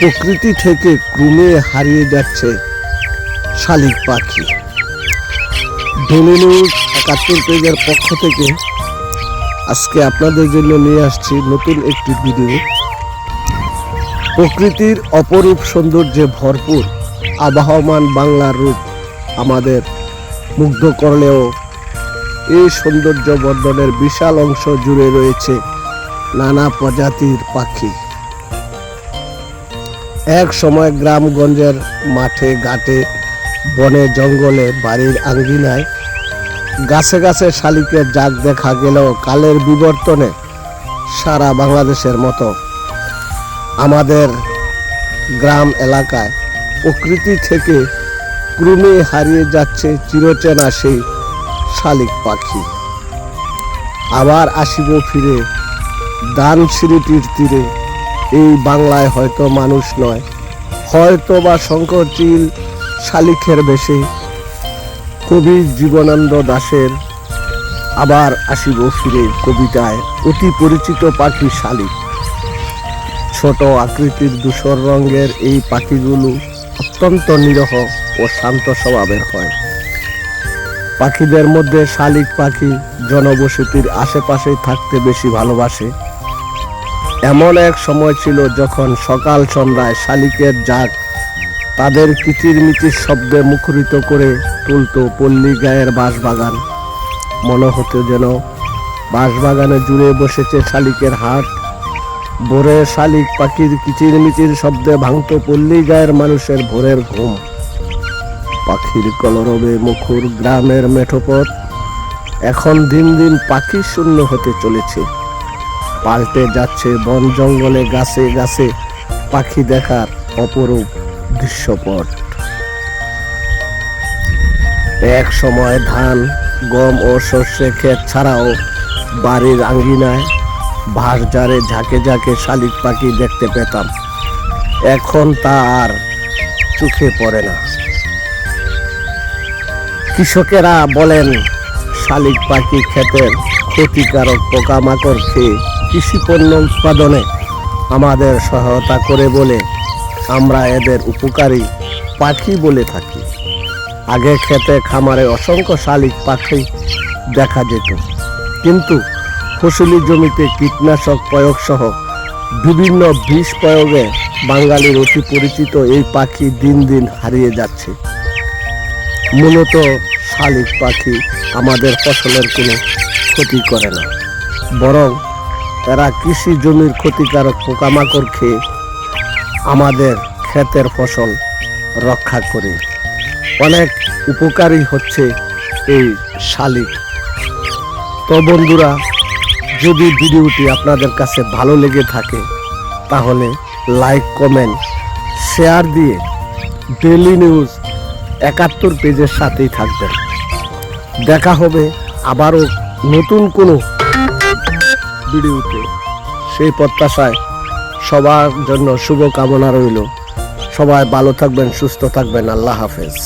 প্রকৃতি থেকে ক্রমে হারিয়ে যাচ্ছে শালিক পাখি। ধনী নিউজ একাত্তর পেজের পক্ষ থেকে আজকে আপনাদের জন্য নিয়ে আসছি নতুন একটি ভিডিও। প্রকৃতির অপরূপ সৌন্দর্যে ভরপুর আবহমান বাংলার রূপ আমাদের মুগ্ধ করলেও এই সৌন্দর্য বর্ধনের বিশাল অংশ জুড়ে রয়েছে নানা প্রজাতির পাখি। এক সময় গ্রামগঞ্জের মাঠে, ঘাটে, বনে, জঙ্গলে, বাড়ির আঙ্গিনায় গাছে গাছে শালিকের জাগ দেখা গেলেও কালের বিবর্তনে সারা বাংলাদেশের মতো। আমাদের গ্রাম এলাকায় প্রকৃতি থেকে ক্রমে হারিয়ে যাচ্ছে চিরচেনা সেই শালিক পাখি। আবার আসিব ফিরে দান সিঁড়িটির তীরে এই বাংলায় হয়তো মানুষ নয়। হয়তো বা শঙ্কর চিল শালিখের বেশে কবি জীবনানন্দ দাশের আবার আসিব ফিরে কবিতায় অতি পরিচিত পাখি শালিক ছোট আকৃতির ধূসর রঙের এই পাখিগুলো অত্যন্ত নিরহ ও শান্ত স্বভাবের হয়। পাখিদের মধ্যে শালিক পাখি জনবসতির আশেপাশে থাকতে বেশি ভালোবাসে। এমন এক সময় ছিল যখন সকাল সন্ধ্যায় শালিকের জাগ তাদের কিচিরমিচির শব্দে মুখরিত করে তুলত পল্লী গায়ের বাঁশবাগান। মনে হতো যেন বাঁশবাগানে জুড়ে বসেছে শালিকের হাট। ভোরে শালিক পাখির কিচিরমিচির শব্দে ভাঙত পল্লী গায়ের মানুষের ভোরের ঘুম। পাখির কলরবে মুখর গ্রামের মেঠোপথ। এখন দিন দিন পাখি শূন্য হতে চলেছে। পাল্টে যাচ্ছে বন জঙ্গলে গাছে গাছে পাখি দেখার অপরূপ দৃশ্যপট। এক সময় ধান, গম ও সর্ষে ক্ষেত ছাড়াও বাড়ির আঙ্গিনায় ভাস জারে ঝাঁকে ঝাঁকে শালিক পাখি দেখতে পেতাম। এখন তা আর চোখে পড়ে না। কৃষকেরা বলেন, শালিক পাখি ক্ষেতের ক্ষতিকারক পোকামাকড় খেয়ে কৃষি পণ্য উৎপাদনে আমাদের সহায়তা করে বলে আমরা এদের উপকারী পাখি বলে থাকি। আগে খেতে খামারে অসংখ্য শালিক পাখি দেখা যেত। কিন্তু ফসলি জমিতে কীটনাশক প্রয়োগ সহ বিভিন্ন বিষ প্রয়োগে বাঙালির অতি পরিচিত এই পাখি দিন দিন হারিয়ে যাচ্ছে। মূলত শালিক পাখি আমাদের ফসলের কোনো ক্ষতি করে না, বরং এরা কৃষি জমির ক্ষতিকারক পোকামাকড় খেয়ে আমাদের ক্ষেতের ফসল রক্ষা করে। অনেক উপকারী হচ্ছে এই শালিক। তো বন্ধুরা, যদি ভিডিওটি আপনাদের কাছে ভালো লেগে থাকে, তাহলে লাইক, কমেন্ট, শেয়ার দিয়ে ডেলি নিউজ একাত্তর পেজের সাথেই থাকবেন। দেখা হবে আবারও নতুন কোনো ভিডিওতে সেই প্রত্যাশায় সবার জন্য শুভকামনা রইল। সবাই ভালো থাকবেন সুস্থ থাকবেন। আল্লাহ হাফেজ।